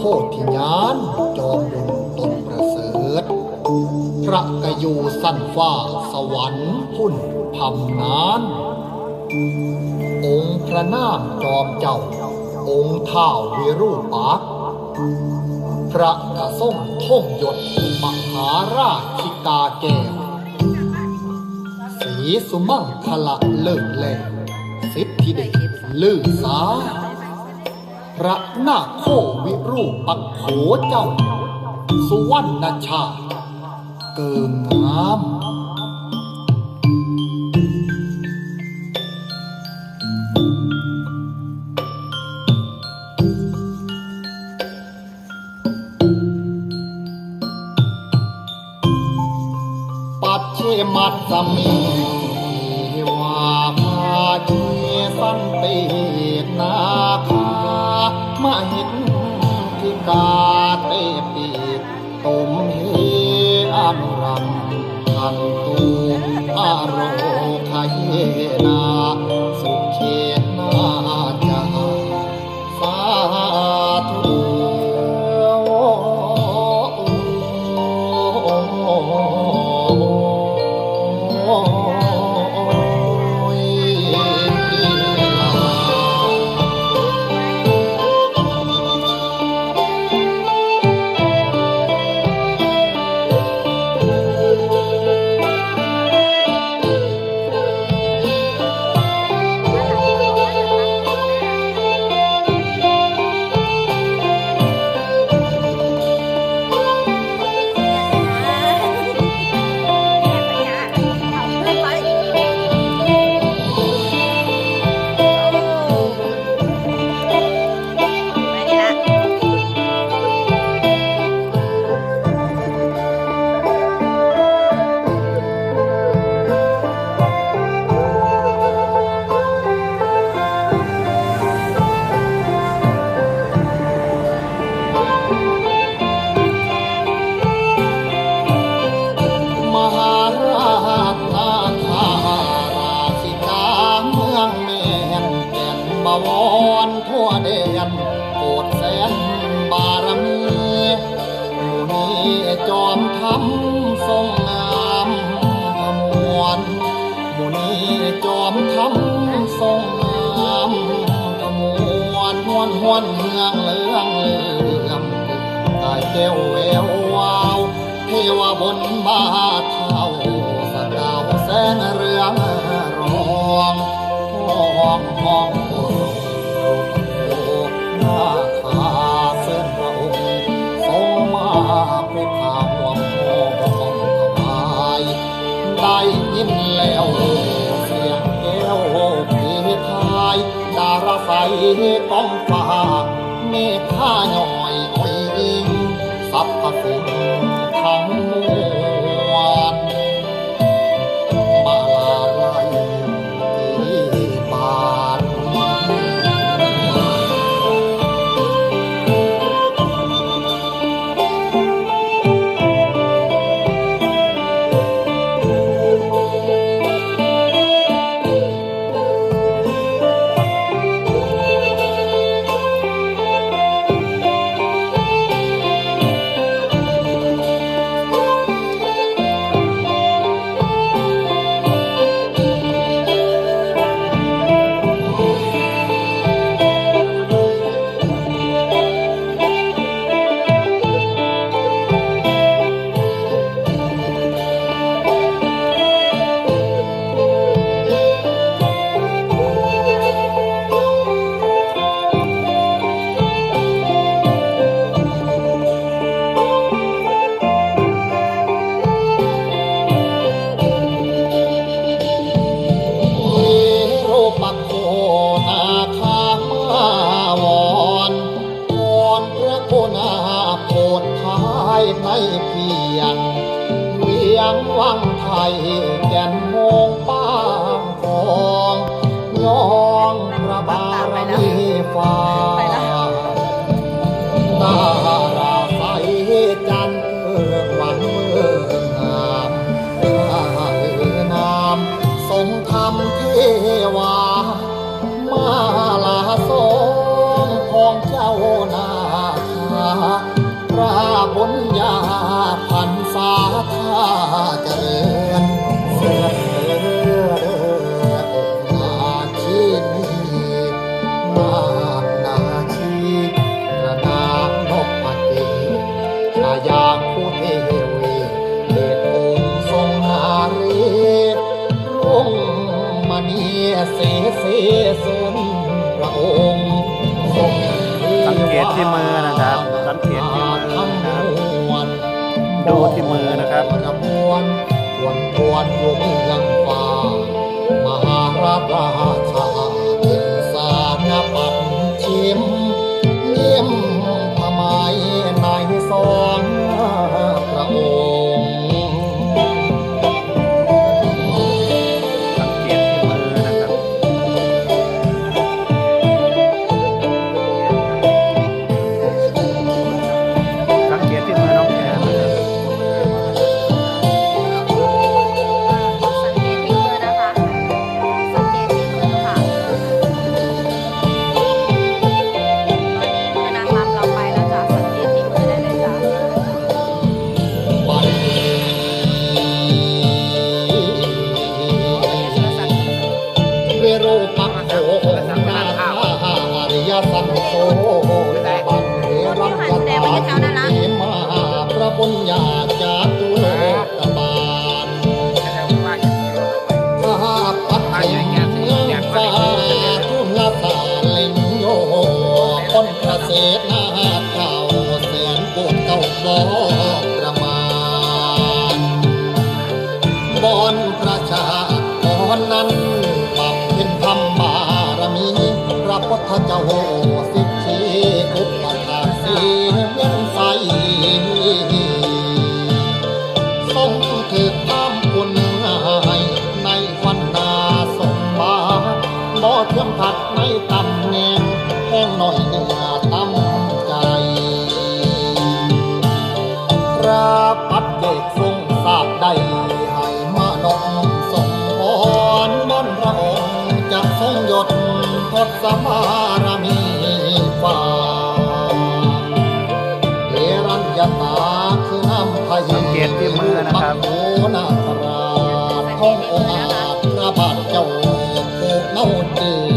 โคทิญานจอมบุญตนประเสริฐ พระกยูสั้นฟ้าสวรรค์พุ่นพำนาน องค์พระนามจอมเจ้า องค์ท้าววิรูปักพระกระส่งท่องยศมหาราชิกาแก้วสีสุมั่งคละเลิศแลสิทธิเดชลือสา พระนาคโควิรูปักโขเจ้า สุวรรณชาติเกิงงามปัจเชมัตสมิ เตปีตมเฮอนุรัมทันตุอโรคเยนา จอมทำทรงงามขมวลหมู่นี้จอมทำทรงงามขมวลหวนหวนเมืองเลืองเลื่อมกายแก้วแวววาวเทวบนบาเท้าสกาวแสงเรืองรองห้องห้อง ได้ยินแล้วเสียงแก้วพีทายดาราใสกองฟ้าเมฆาหน่อยอ่อยยิงสับพสิ่ง เวียงวังไทยแก่นโมงป้ เสเสเสนพระองค์ทรงสังเกตที่มือนะครับ สังเกตที่มือนะครับดูที่มือนะครับระมวลทวนทวนอยู่เมืองฟ้ามหาราชราชาเป็นสารปัดชิมเยี่ยม ปักโขนาคาริยสังโฆบังเฮรังยตาเทมาพระบุญญาจาตุโลกบาลข้าพัดเมืองฟ้าทุลตาล็งโยคนประเกษตรนาเก่าแสนปวดเก่าบ่ประมาณบอนประชากรนั้น ทธเจ้าสิทธิอุปถาสีเวียนใสทรงถือตามคุณให้ในวันนาสมบาบ่เทียมผัดในตำแหน่งแห้งหน่อยเหนือตำใจพระปัจเจกทรงทราบได้ให้มาดองทรงพรบนพระองค์จะทรงยศ ดสมารมีฟ้าเทรัญญตาคือนำพายุสังเกตที่มือนะครับโอนาคราชทององอาจพระบาทเจ้าเกน่าจืด